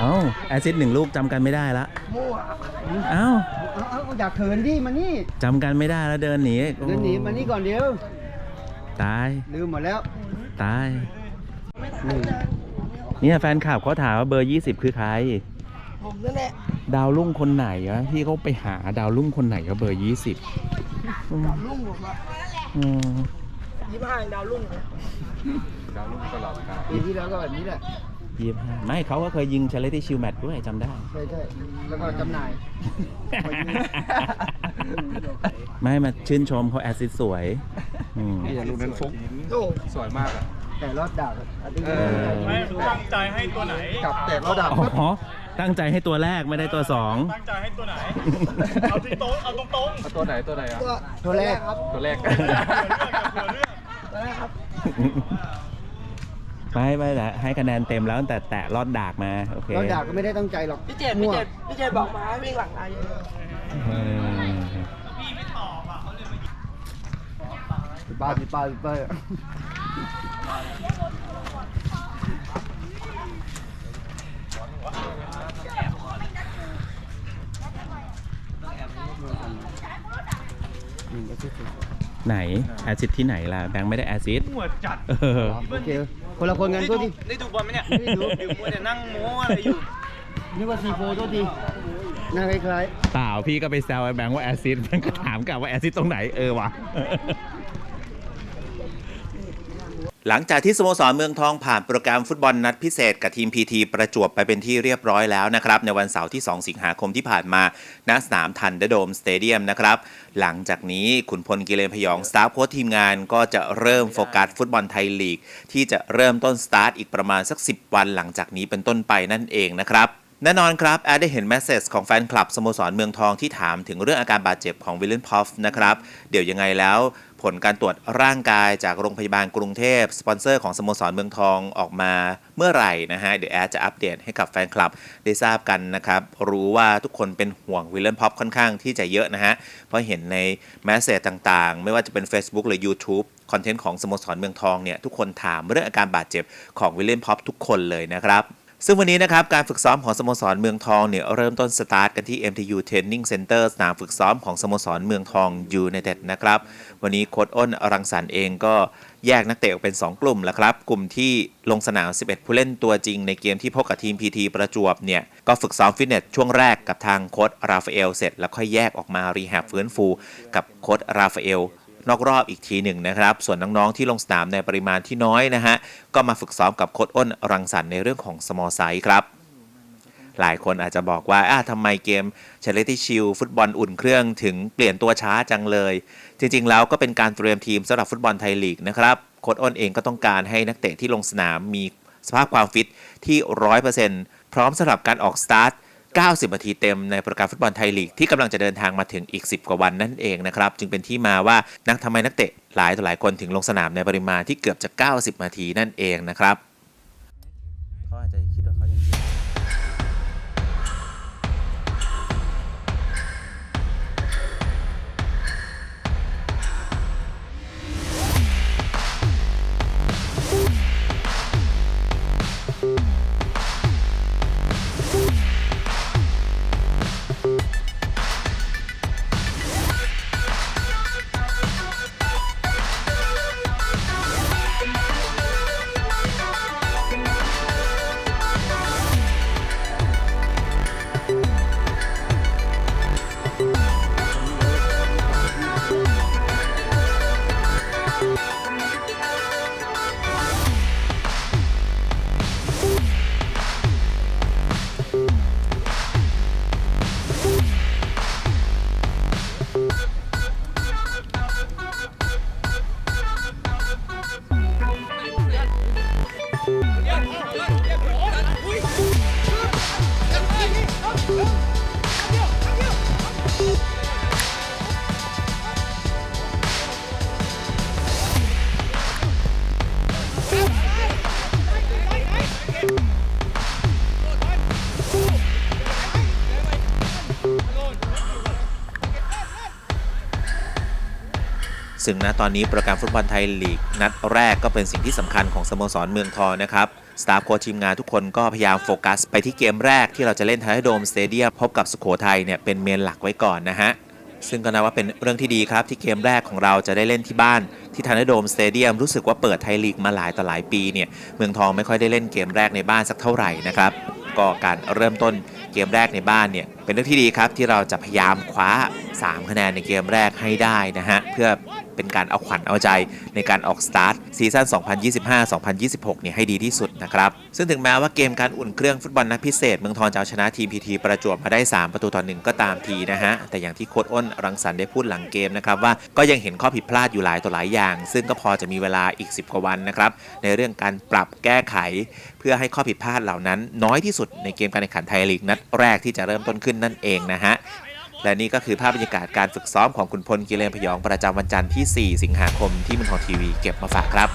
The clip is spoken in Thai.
เอ้าแอซิดหนึ่งลูกจำกันไม่ได้ละมั่วเอ้าเอาเอาเอาอยากเขินดิมานี่จำกันไม่ได้แล้วเดินหนีเดินหนีมานี่ก่อนเดียวตาย ลืมหมดแล้วตายนี่เนี่ยแฟนคลับเขาถามว่าเบอร์ 20 คือใคร ผมนั่นแหละดาวรุ่งคนไหนอะที่เขาไปหาดาวรุ่งคนไหนก็เบอร์ 20อืมดาวรุ่งผมอะอืม ยี่ห้าดาวรุ่งนะปีที่แล้วก็แบบนี้แหละยี่สิบห้าไม่เขาก็เคยยิงชาเลตี้ชิลแมตด้วยจำได้ ใช่ใช่แล้วก็จำหน่าย ไม่มาชื่นชมเขาแอซิดสวยอืม นี่อย่าลูกนั้นฟุกโอ้สวยมากอะ แต่รอดดาบอันนี้เออ ไม่ตั้งใจให้ตัวไหนกับแต่รอดดาบอ๋อ ตั้งใจให้ตัวแรกไม่ได้ตัวสองตั้งใจให้ตัวไหน เอาที่โต๊ะเอาตรงๆเอาตัวไหนตัวไหนอะตัวตัวแรกครับ ตัวแรก เผื่อเลือกกับเผื่อเลือกตัวแรกครับไม่ไม่ละให้คะแนนเต็มแล้วตั้งแต่แตะรอดดากมาโอเครอดดาบก็ไม่ได้ตั้งใจหรอกพี่เจดพี่เจดพี่เจดบอกมาให้วิ่งหลังนายเยอะเออป้าปีป้าปีป้า หนึ่งก็คือ ไหนแอซิดที่ไหนล่ะแบงค์ไม่ได้แอซิดหัวจัดเออโอเคคนละคนกันก็ดิได้ดูบอลไหมเนี่ยไม่ได้ดูอยู่มัวแต่นั่งโม้อะไรอยู่นี่ว่าซีโฟตัวดีหน้าคล้ายเปล่าพี่ก็ไปแซวไอ้แบงค์ว่าแอซิดแบงค์ก็ถามกลับว่าแอซิดตรงไหนเออวะ หลังจากที่สโมสรเมืองทองผ่านโปรแกรมฟุตบอลนัดพิเศษกับทีม PT ประจวบไปเป็นที่เรียบร้อยแล้วนะครับในวันเสาร์ที่ 2 สิงหาคมที่ผ่านมาณสนามทันเดอร์โดมสเตเดียมนะครับหลังจากนี้ขุนพลกิเลนพยองสตาฟโค้ชทีมงานก็จะเริ่มโฟกัสฟุตบอลไทยลีก ที่จะเริ่มต้นสตาร์ทอีกประมาณสัก 10 วันหลังจากนี้เป็นต้นไปนั่นเองนะครับแน่นอนครับ แอดได้เห็นแมสเซจของแฟนคลับสโมสรเมืองทองที่ถามถึงเรื่องอาการบาดเจ็บของวิลเลนพอฟนะครับ เดี๋ยวยังไงแล้ว ผลการตรวจร่างกายจากโรงพยาบาลกรุงเทพ สปอนเซอร์ของสโมสรเมืองทองออกมาเมื่อไหร่นะฮะ เดี๋ยวแอดจะอัปเดตให้กับแฟนคลับได้ทราบกันนะครับ รู้ว่าทุกคนเป็นห่วงวิลเลนพ็อฟค่อนข้างที่จะเยอะนะฮะ เพราะเห็นในแมสเซจต่างๆ ไม่ว่าจะเป็น Facebook หรือ YouTube คอนเทนต์ของสโมสรเมืองทองเนี่ยทุกคนถามเรื่องอาการบาดเจ็บของวิลเลนพ็อฟทุกคนเลยนะครับ ซึ่งวันนี้นะครับการฝึกซ้อมของสโมสรเมืองทองเนี่ยเริ่มต้นสตาร์ทกันที่ MTU Training Center สนามฝึกซ้อมของสโมสรเมืองทองยูไนเต็ดนะครับ วันนี้โค้ชอ้นอรังสรรค์เองก็แยกนักเตะออกเป็น 2 กลุ่มแล้วครับ กลุ่มที่ลงสนาม 11 ผู้เล่นตัวจริงในเกมที่พบกับทีม PT ประจวบเนี่ยก็ฝึกซ้อมฟิตเนสช่วงแรกกับทางโค้ชราฟาเอลเสร็จ แล้วค่อยแยกออกมารีแฮบฟื้นฟูกับโค้ชราฟาเอล นอกรอบอีกทีหนึ่งนะครับ ส่วนน้องๆที่ลงสนามในปริมาณที่น้อยนะฮะ ก็มาฝึกซ้อมกับโค้ชอ้นรังสรรค์ในเรื่องของ small size ครับหลายคนอาจจะบอกว่าอ้าทำไมเกม Charity Shield ฟุตบอลอุ่นเครื่องถึงเปลี่ยนตัวช้าจังเลย จริง ๆ แล้วก็เป็นการเตรียมทีมสำหรับฟุตบอลไทยลีกนะครับ โค้ชอ้นเองก็ต้องการให้นักเตะที่ลงสนามมีสภาพความฟิตที่ 100%พร้อมสำหรับการออกสตาร์ท 90นาทีเต็มในโปรแกรมฟุตบอลไทยลีกที่กำลังจะเดินทางมาถึงอีก 10 กว่าวันนั่นเองนะครับจึงเป็นที่มาว่านักทำไมนักเตะหลายต่อหลายคนถึงลงสนามในปริมาณที่เกือบจะ 90นาทีนั่นเองนะครับ ซึ่งณตอนนี้โปรแกรมฟุตบอลไทยลีกนัดแรกก็เป็นสิ่งที่สำคัญของสโมสรเมืองทองนะครับสตาฟโค้ชทีมงานทุกคนก็พยายามโฟกัส ไปที่เกมแรกที่เราจะเล่นไทยโดมสเตเดียมพบกับสุโขทัยเนี่ยเป็นเมนหลักไว้ก่อนนะฮะซึ่งก็นับว่าเป็นเรื่องที่ดีครับที่เกมแรกของเราจะได้เล่นที่บ้านที่ทันโดมสเตเดียมรู้สึกว่าเปิดไทยลีกมาหลายต่อหลายปีเนี่ยเมืองทองไม่ค่อยได้เล่นเกมแรกในบ้านสักเท่าไหร่นะครับก็การเริ่มต้นเกมแรกในบ้านเนี่ยเป็นเรื่องที่ดีครับที่เราจะพยายามคว้า 3 คะแนนในเกมแรกให้ได้นะฮะเพื่อ เป็นการเอาขวัญเอาใจในการออกสตาร์ทซีซั่น 2025-2026 เนี่ยให้ดีที่สุดนะครับ ซึ่งถึงแม้ว่าเกมการอุ่นเครื่องฟุตบอลนัดพิเศษ เมืองทองจะเอาชนะทีมพีทีประจวบมาได้ 3 ประตูต่อหนึ่งก็ตามทีนะฮะ แต่อย่างที่โค้ดอ้นรังสรรค์ได้พูดหลังเกมนะครับว่าก็ยังเห็นข้อผิดพลาดอยู่หลายต่อหลายอย่าง ซึ่งก็พอจะมีเวลาอีก 10 กว่าวันนะครับในเรื่องการปรับแก้ไข เพื่อให้ข้อผิดพลาดเหล่านั้น น้อยที่สุดในเกมการแข่งขันไทยลีกนัดแรกที่จะเริ่มต้นขึ้นนั่นเองนะฮะ และนี่ก็คือภาพบรรยากาศการฝึกซ้อมของคุณพลกิเลนพยองประจำวันจันทร์ที่ 4 สิงหาคมที่มุนทองทีวีเก็บมาฝากครับ